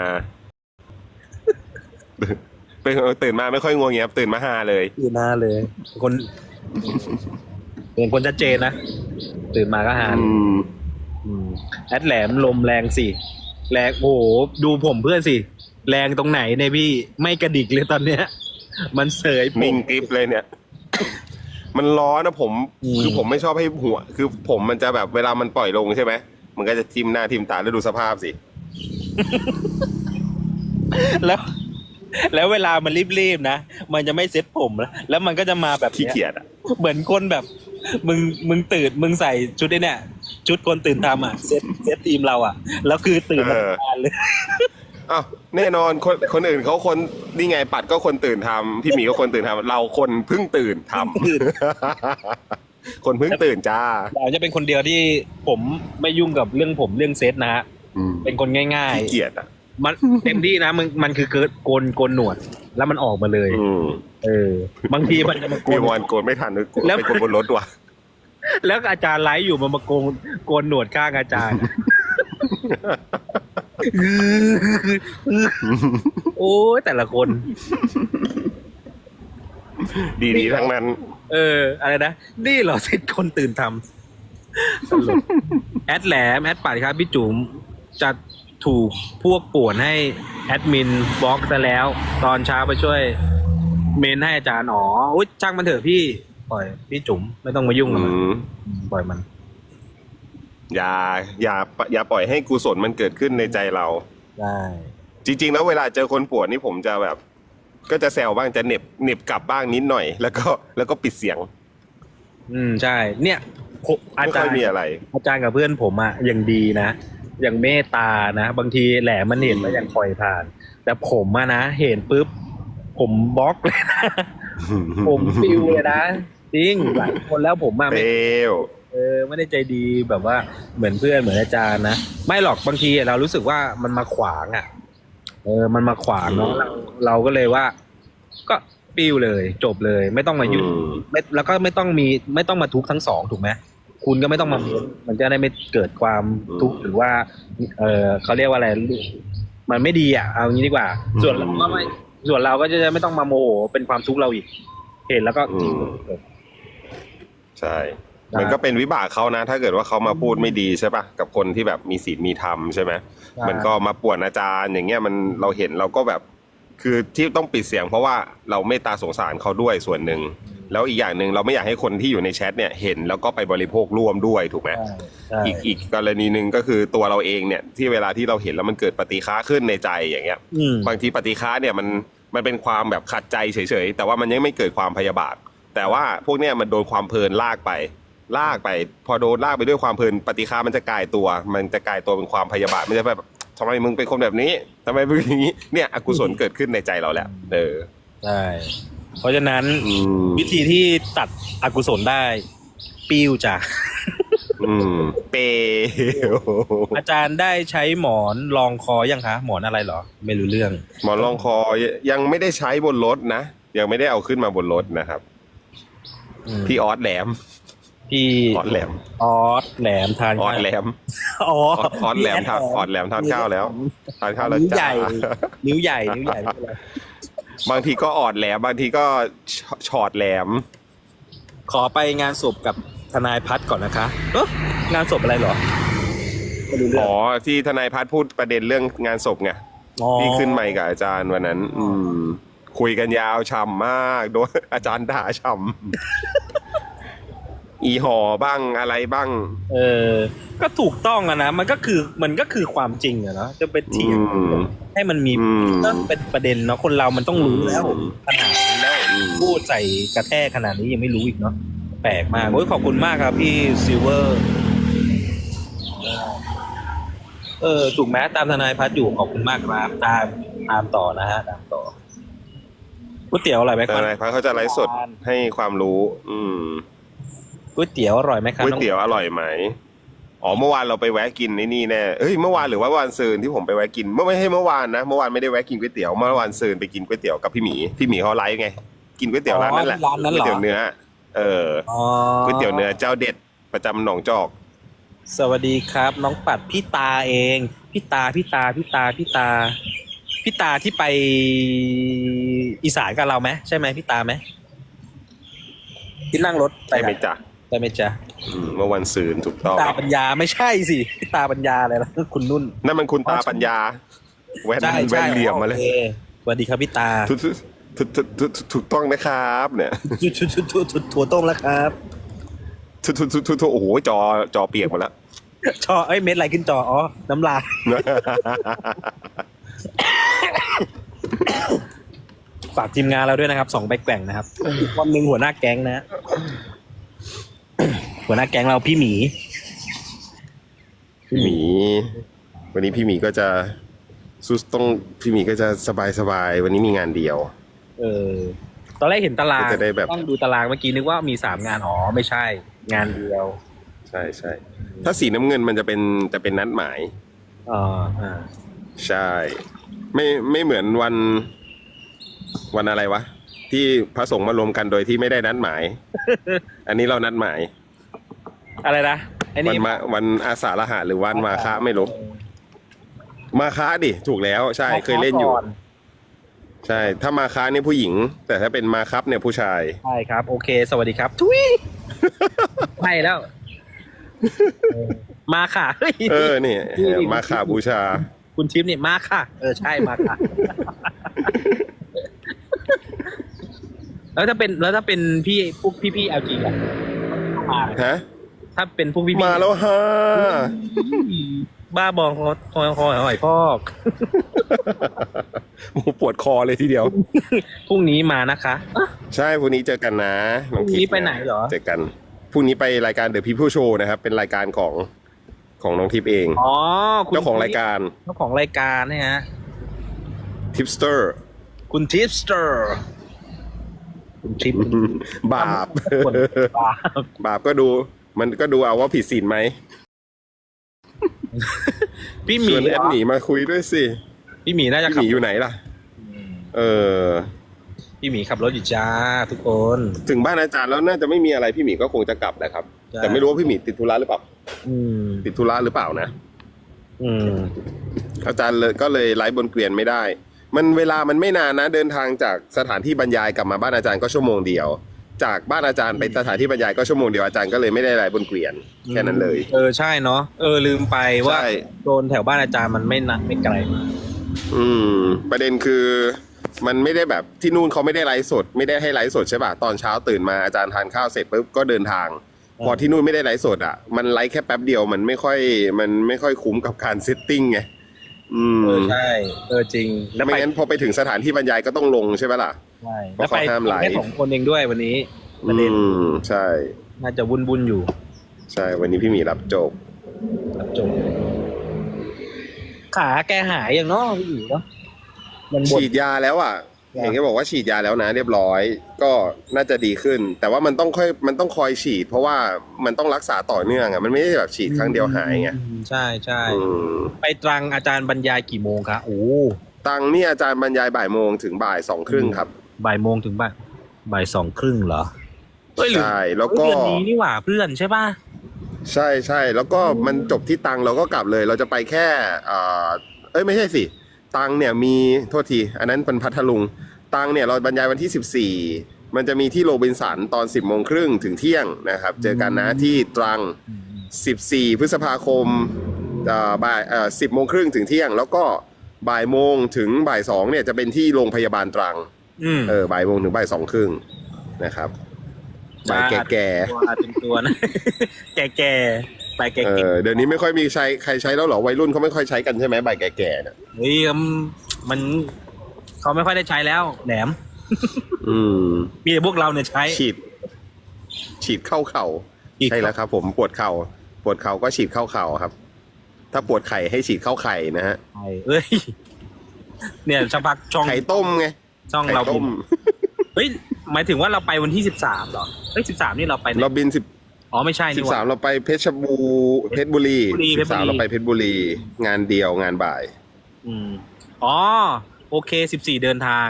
อ่าเป็นตื่นมาไม่ค่อยงวงเงียบตื่นมาหาเลย ตื่นมาเลย คนเป็นคนชัดเจนนะ ตื่นมาก็หาอืมอืมแอดแหลมลมแรงสิ แรงโอ้โหดูผมเพื่อนสิ แรงตรงไหนเนี่ยพี่ไม่กระดิกเลยตอนเนี้ย มันเสยผนิ่งม กริบเลยเนี่ย มันร้อนนะผม อืม คือผมไม่ชอบให้หัว คือผมมันจะแบบเวลามันปล่อยลงใช่ไหมมันก็จะทิมหน้าทิมตาแล้วดูสภาพสิ แล้ว แล้วเวลามันรีบๆนะ มันจะไม่เซ็ตผมแล้วแล้วมันก็จะมาแบบขี้เนี้ยเกียจอะเหมือนคนแบบ มึงมึงตื่นมึงใส่ชุดไอ้เนี่ยชุดคนตื่นทำอะเซ็ตเซ็ตทีมเราอะ แล้วคือตื่นมาเออทำงานเลย อ้าวแน่นอนคนคนอื่นเขาคนนี่ไงปัดก็คนตื่นทำพี่หมีก็คนตื่นทำเราคนเพิ่งตื่นทำคนเพิ่งตื่นจ้า เราจะเป็นคนเดียวที่ผมไม่ยุ่งกับเรื่องผมเรื่องเซตนะฮะอืม เป็นคนง่ายขี้เกียจอะๆ มันเต็มที่นะมันมันคือเกิดโกนโกนหนวด แล้วมันออกมาเลย อืมเออ บางทีมันจะมาโกมีน วันโกนไม่ทันเลยโกนแล้วไปโกนบนรถว่ะแล้วอาจารย์ไลฟ์อยู่มันมาโกนโกนหนวดข้างอาจารย์ โอ้ยแต่ละคน ดีๆทั้งนั้น เออ อะไรนะ นี่เหรอเซตคนตื่นทำตลกแอดแหลม แอดปัดครับ พี่จุ๋ม จะถูกพวกป่วนให้แอดมินบล็อกซะแล้ว ตอนเช้าไปช่วยเมนให้อาจารย์อ๋ออุ๊ยช่างมันเถอะพี่ ปล่อยพี่จุ๋มไม่ต้องมายุ่งกับอืมันมปล่อยมัน อย่าอย่าอย่าปล่อยให้กุศลมันเกิดขึ้นในใจเรา ได้ จริง ๆ แล้วเวลาเจอคนปวดนี่ผมจะแบบ ก็จะแซวบ้างจะเหน็บเหน็บกลับบ้างนิดหน่อย แล้วก็แล้วก็ปิดเสียงอืมใช่ เนี่ยโคอาไม่จาค่รอยย์มีอะไร อาจารย์กับเพื่อนผมอะยังดีนะ ยังเมตตานะ บางทีแหลมมันเห็นแล้วยังปล่อยผ่าน แต่ผมอะนะเห็นปุ๊บ ผมบล็อกเลยนะ ผมฟิวเลยนะจริงหลายคนแล้วผมอะเปไม่ ลวเออไม่ได้ใจดีแบบว่าเหมือนเพื่อนเหมือนอาจารย์นะ ไม่หรอกบางทีเรารู้สึกว่ามันมาขวางอะเออ มันมาขวางเนาะเราเราก็เลยว่า ก็ปิวเลย จบเลย ไม่ต้องมายุ่งอืมไม่แล้วก็ไม่ต้องมีไม่ต้องมาทุกข์ทั้งสองถูกไหม คุณก็ไม่ต้องมาเม้นมันจะได้ไม่เกิดความทุกข์หรือว่า เออเขาเรียกว่าอะไร มันไม่ดีอะ เอางี้ดีกว่า ส่วนเราก็ไม่ส่วนเราก็จะไม่ต้องมาโมโหเป็นความทุกข์เราอีก เห็นแล้วก็อืมใช่ มันก็เป็นวิบากเขานะ ถ้าเกิดว่าเขามาพูดไม่ดีใช่ปะกับคนที่แบบมีศีลมีธรรมใช่ไหมมันก็มาป่วนอาจารย์อย่างเงี้ยมันเราเห็นเราก็แบบ คือที่ต้องปิดเสียงเพราะว่าเราเมตตาสงสารเขาด้วยส่วนหนึ่ง แล้วอีกอย่างหนึ่งเราไม่อยากให้คนที่อยู่ในแชทเนี่ยเห็นแล้วก็ไปบริโภคร่วมด้วยถูกไหมใช่ใช่อีกอีกกรณีหนึ่งก็คือตัวเราเองเนี่ยที่เวลาที่เราเห็นแล้วมันเกิดปฏิฆาขึ้นในใจอย่างเงี้ย อืม บางทีปฏิฆาเนี่ยมันมันเป็นความแบบขัดใจเฉยๆ แต่ว่ามันยังไม่เกิดความพยาบาท แต่ว่าพวกเนี้ยมันโดนความเพลินลากไป ลากไป พอโดนลากไปด้วยความเพลินปฏิฆามันจะกลายตัว มันจะกลายตัวเป็นความพยาบาทมันจะแบบทำไมมึงเป็นคนแบบนี้ทำไมมึงอย่างนี้เนี่ยอกุศลเกิดขึ้นในใจเราแหละเออ ใช่ เพราะฉะนั้นอืมวิธีที่ตัดอกุศลได้ ปิ้วจ้ะ อืมเปย์อาจารย์ได้ใช้หมอนรองคอยังคะหมอนอะไรเหรอ ไม่รู้เรื่อง หมอนรองคอยังไม่ได้ใช้บนรถนะ ยังไม่ได้เอาขึ้นมาบนรถนะครับ อืมพี่ออสแหลมพี่ออสแหลมออสแหลมทานออสแหลมอ๋อออสออสแหลมทานออสแหลมทานข้าวแล้วทานข้าวแล้วนิ้วใหจ้าญ่ นิ้วใหญ่นิ้วใหญ่ไม่เป็นไร บางทีก็ออดแหลมบางทีก็ชชอดแหลม ขอไปงานศพกับทนายพัฒน์ก่อนนะคะเอ๊ะงานศพอะไรเหรอไม่รู้เรื่อ๋อองที่ทนายพัฒน์พูดประเด็นเรื่องงานศพไงอ๋อที่ขึ้นไมค์กับอาจารย์วันนั้น อืม คุยกันยาวช่ำมากโดนอาจารย์ด่าช่ำ อีหอบ้างอะไรบ้าง เออ ก็ถูกต้องอะนะ มันก็คือมันก็คือความจริงอะเนาะจะไปเถียงอืมให้มันมีอืม ก็เป็นประเด็นเนาะคนเรามันต้องรู้แล้วอืมขนาดนี้แล้วอืมพูดใส่กระแทกขนาดนี้ยังไม่รู้อีกเนาะแปลกมากโอ้ยขอบคุณมากครับพี่ซิลเวอร์ เออถูกไหมตามทนายพัดอยู่ขอบคุณมากครับตามตามต่อนะฮะตามต่อก๋วยเตี๋ยวอร่อยไหมคทรับ นายพัฒน์เขาจะไลฟ์สดให้ความรู้ อืม ก๋วยเตี๋ยวอร่อยไหมครับก๋วยน้องเตี๋ยวอร่อยไหมอ๋อเมื่อวานเราไปแวะกินในนี่แน่เอ้ยเมื่อวานหรือว่าวันซืนที่ผมไปแวะกินเมื่อไม่ใช่เมื่อวานนะเมื่อวานไม่ได้แวะกินก๋วยเตี๋ยวเมื่อวานซืนไปกินก๋วยเตี๋ยวกับพี่หมีพี่หมีเขาไลฟ์ไงกินก๋วยเตี๋ยวร้านนั้นแหละร้านนั้นเหรอก๋วยเตี๋ยวเนื้อ เอออ๋อก๋วยเตี๋ยวเนื้อเจ้าเด็ดประจำหนองจอก สวัสดีครับ น้องปัดพี่ตาเองพี่ตาพี่ตาพี่ตาพี่ตาพี่ตาที่ไปอีสานกับเราไหมใช่ไหมพี่ตาไหมที่นั่งรถใช่ไหมจ๊ะ ใช่ไหมจ๊ะอืมเมื่อวันซืนถูกต้อง ตาปัญญาไม่ใช่สิพี่ตาปัญญาอะไรล่ะคุณนุ่น นั่นมันคุณตาปัญญา แว่นใช่แว่ใช่นเหลี่ยมมาเลยโอคสวัสดีครับพี่ตาถูกถูกถูกถูกถูกถูกต้องนะครับเนี่ยชุดชุดชุดชุดชุดถั่วต้มแล้วครับถูกถูกถูกถูกถูกโอ้โหจอจอเปียกหมดแล้ว จอเอ้ยเม็ดอะไรขึ้นจออ๋อน้ำลายฝากทีมงานเราด้วยนะครับสองใบแกว่งนะครับอีกคนหนึ่งหัวหน้าแก๊งนะ หัวหน้าแก๊งเราพี่หมี พี่หมี วันนี้พี่หมีก็จะซุสต้องพี่หมีก็จะสบายสบายวันนี้มีงานเดียว เออ ตอนแรกเห็นตารางก็จะได้แบบ ต้องดูตารางเมื่อกี้นึกว่ามีสามงานอ๋อไม่ใช่ งานเดียว ใช่ใช่ถ้าสีน้ำเงินมันจะเป็นจะเป็นนัดหมายอ๋ออ่าใช่ ไม่ไม่เหมือนวันวันอะไรวะ ที่พระสงฆ์มารวมกันโดยที่ไม่ได้นัดหมาย อันนี้เรานัดหมาย อะไรนะไอ้วันนี่มาวันอาสาฬหะหรือวันมาฆะไม่รู้มาฆะดิถูกแล้วใช่เคยเล่นอยู่ก่ใช่ ถ้ามาฆะเนี่ยผู้หญิง แต่ถ้าเป็นมาครับเนี่ยผู้ชาย ใช่ครับ โอเค สวัสดีครับ ทุยใช่แล้วเออมาค่ะเฮ้ย เออเนี่ยนี่มาฆาบูชา คุณชิปเนี่ยมาค่ะ เออใช่มาค่ะ แล้วถ้าเป็นแล้วถ้าเป็นพี่พวกพี่พี่เอลจีอะมาฮะ ถ้าเป็นพวกพี่ๆมาแล้วฮะบ้าบองคอคอยคอยหอยพอกโอ้โหปวดคอเลยทีเดียว พรุ่งนี้มานะคะอะใช่พรุ่งนี้เจอกันนะน้องพรุ่งนี้ทิพย์ไปไหนเหรอ เจอกันพรุ่งนี้ไปรายการ The People Show นะครับ เป็นรายการของของน้องทิพย์เอง อ๋อคุณเจ้าของรายการ เจ้าของรายการเนี่ยฮะ Tipster คุณทิปสเตอร์คุณทิปบาป คนบาป บาปก็ดู มันก็ดูเอาว่าผิดศีลไหมพี่หชมีวนแอดหมีมาคุยด้วยสิพี่หมีน่าจะพี่หขับมีอยู่ไหนล่ะ เออ พี่หมีขับรถอยู่จ้าทุกคนถึงบ้านอาจารย์แล้วน่าจะไม่มีอะไรพี่หมีก็คงจะกลับแหละครับใช่แต่ไม่รู้ว่าพี่หมีติดธุระหรือเปล่า อืมติดธุระหรือเปล่านะ อืมอาจารย์เลยก็เลยไลฟ์บนเกวียนไม่ได้ มันเวลามันไม่นานนะ เดินทางจากสถานที่บรรยายกลับมาบ้านอาจารย์ก็ชั่วโมงเดียว จากบ้านอาจารย์ไปสถานที่บรรยายก็ชั่วโมงเดียวอาจารย์ก็เลยไม่ได้ไลฟ์บนเกวียนแค่นั้นเลย เออใช่เนาะเออลืมไปว่าใช่โดนแถวบ้านอาจารย์มันไม่หนักไม่ไกลมากอืม ประเด็นคือมันไม่ได้แบบที่นู่นเขาไม่ได้ไลฟ์สด ไม่ได้ให้ไลฟ์สดใช่ป่ะตอนเช้าตื่นมาอาจารย์ทานข้าวเสร็จปุ๊บก็เดินทาง พอที่นู่นไม่ได้ไลฟ์สดอะ มันไลฟ์แค่แป๊บเดียวมันไม่ค่อย มันไม่ค่อยคุ้มกับการเซตติ้งไงอืมเออใช่เออจริง แล้วไม่ไปงั้นพอไปถึงสถานที่บรรยายก็ต้องลงใช่ไหมล่ะ ใช่เพแล้วราะไปเขาห้ามไลฟ์แค่สองคนเองด้วยวันนี้ประอืเด็นมใช่ น่าจะวุ่นวุ่นๆอยู่ใช่ วันนี้พี่หมีรับจบรับจบขาแกหายอย่างเนาะพี่หมีเนาะมันบนฉีดยาแล้วอะ ครับ เห็นแกบอกว่าฉีดยาแล้วนะ เรียบร้อย ก็น่าจะดีขึ้น แต่ว่ามันต้องค่อยมันต้องคอยฉีด เพราะว่ามันต้องรักษาต่อเนื่องอะมันไม่ได้แบบฉีดครั้งเดียวหายไงอืมใช่ใช่อืมไปตรังอาจารย์บรรยายกี่โมงคะโอ้ ตังค์นี่อาจารย์บรรยายบ่ายโมงถึงบ่ายสองครึ่งครับ บ่ายโมงถึงบ่ายบ่ายสองครึ่งเหรอเอ้ยหรือใช่แล้วก็ เดือนนี้นี่หว่าเพื่อนใช่ป่ะ ใช่ใช่แล้วก็มันจบที่ตังค์เราก็กลับเลย เราจะไปแค่เอ่อเอ้ยไม่ใช่สิ ตังค์เนี่ยมีโทษที อันนั้นเป็นพัทลุง ตังค์เนี่ยเราบรรยายวันที่ 14 มันจะมีที่โรบินสันตอน 10โมงครึ่งถึงเที่ยงนะครับ เจอกันนะที่ตรัง 14 พฤษภาคมเอ่อบ่ายเอ่อ10โมงครึ่งถึงเที่ยง แล้วก็บ่ายโมงถึงบ่ายสองเนี่ยจะเป็นที่โรงพยาบาลตรัง อืมเออบ่ายโมงถึงบ่ายสองครึ่งนะครับบ่ายแก่ตัวเป็นตัวนะ แก่แก่ๆไปแก่ๆเอแก่อเดี๋ยวนี้ไม่ค่อยมีใช้ใครใช้แล้วเหรอวัยรุ่นเขาไม่ค่อยใช้กันใช่ไหมบ่ายแก่ๆเนี่ยเฮ้ยมันมันเขาไม่ค่อยได้ใช้แล้วแหลมอืม มีแต่พวกเราเนี่ยใช้ฉีด ฉีดเข้าเข่าฉีดใช่แล้วครับ ผมปวดเข่าปวดเข่าก็ฉีดเข้าเข่าครับ ถ้าปวดไข่ให้ฉีดเข้าไข่นะฮะใช่เอ้ยเนี่ยสักพักช่องไข่ต้มไง ช่องไข่เราต้มเฮ้ยหมายถึงว่าเราไปวันที่สิบสามเหรอเฮ้ยสิบสามนี่เราไปไหนเราบินสิบอ๋อไม่ใช่สินี่บหสาว่ามเราไปเพชรบูเพชรบุรีเพชรบุรีสิบสามเราไปเพชรบุรี งานเดียวงานบ่าย อืมอ๋อโอเคสิบสี่เดินทาง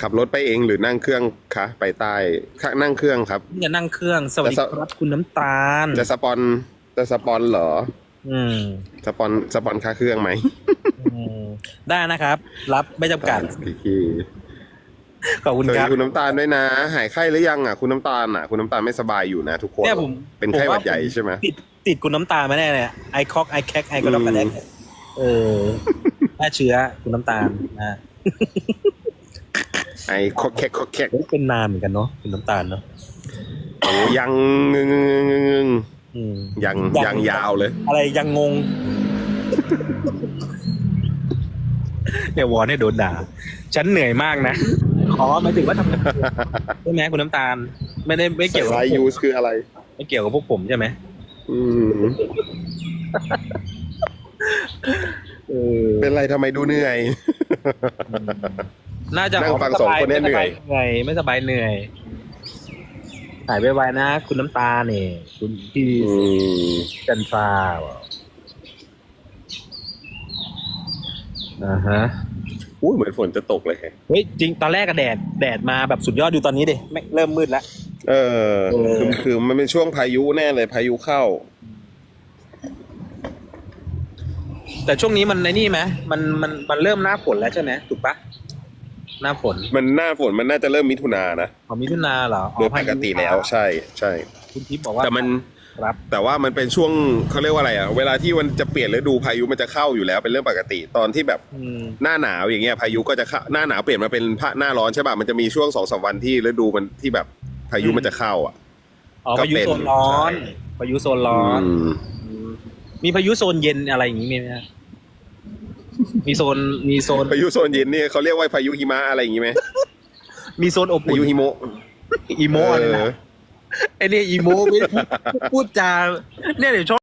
ขับรถไปเองหรือนั่งเครื่องคะไปใต้ค่ะนั่งเครื่องครับนี่จะนั่งเครื่องสวัสดีแต่สครับคุณน้ำตาลจะสปอนจะสปอนเหรอ อืม สปอนสปอนค่าเครื่องไหมอืม ได้นะครับ รับไม่จำกัดโอเคขอบคุณสวัสคดีรับคุณน้ำตาลด้วยนะ หายไข้หรือยังอะ คุณน้ำตาลอะ คุณน้ำตาลไม่สบายอยู่นะทุกคนเนี่ยผมเป็นไข้หวัดผมว่าใหญ่ใช่ไหมติดติดคุณน้ำตาลมาแน่เลยไอคอกไอแคกไอกระดอกกระแดกเออแพร่เชื้อคุณน้ำตาลนะไอ้คอกแคกคอกแคกเฮ้ยเป็นนานเหมือนกันเนาะคุณน้ำตาลเนาะโอ้ยังงึงงึงงึงงึงอืมยังยังยังยาวเลย อะไรยังงง เนี่ยวอนให้โดนด่า ฉันเหนื่อยมากนะ ขอหมายถึงว่าทำงานใช่ไหมคุณน้ำตาล ไม่ได้ไม่เกี่ยวกับไลยูสคืออะไร ไม่เกี่ยวกับพวกผมใช่ไหมอืม เออเป็นไรทำไมดูเหนื่อย น่าจะนั่งฟังสองคนเนี่ยเหนื่อยเหนื่อยไม่สบายเหนื่อยหายไปไวๆนะ คุณน้ำตาลเนี่ยคุณพี่อืม จันทรา อ่าฮะอุ้ยเหมือนฝนจะตกเลยแฮะเฮ้ยจริงตอนแรกก็แดดแดดมาแบบสุดยอดดูตอนนี้ดิแม่งเริ่มมืดแล้ว เออเออ คือคือมันเป็นช่วงพายุแน่เลยพายุเข้า แต่ช่วงนี้มันในนี่ไหมมันมันมันเริ่มหน้าฝนแล้วใช่ไหมถูกปะหน้าฝนมันหน้าฝนมันน่าจะเริ่มมิถุนานะของมิถุนาเหรออ๋อโดยปกติแล้วใช่ ใช่ คุณทิพย์บอกว่าแต่มัน ครับ แต่ว่ามันเป็นช่วงเขาเรียกว่าอะไรอะเวลาที่มันจะเปลี่ยนฤดูพายุมันจะเข้าอยู่แล้วเป็นเรื่องปกติตอนที่แบบอืมหน้าหนาวอย่างเงี้ยพายุก็จะเข้าหน้าหนาวเปลี่ยนมาเป็นพาหน้าร้อนใช่ป่ะมันจะมีช่วงสองสามวันที่ฤดูมันที่แบบพายุมันจะเข้าอะอ๋อก็พายุเป็นโซนร้อนใช่พายุโซนร้อนอืมอืมมีพายุโซนเย็นอะไรอย่างนี้มีไหมฮะมีโซนมีโซนพายุโซนเย็นนี่เขาเรียกว่าพายุหิมะอะไรอย่างงี้ไหมมีโซนอบพาอุ่นยุหิโมะอีโมอะไรเอนะอ ไอเนี่ยอีโมไม่พูดพูดจาเนี่ยเดี๋ยวชอบ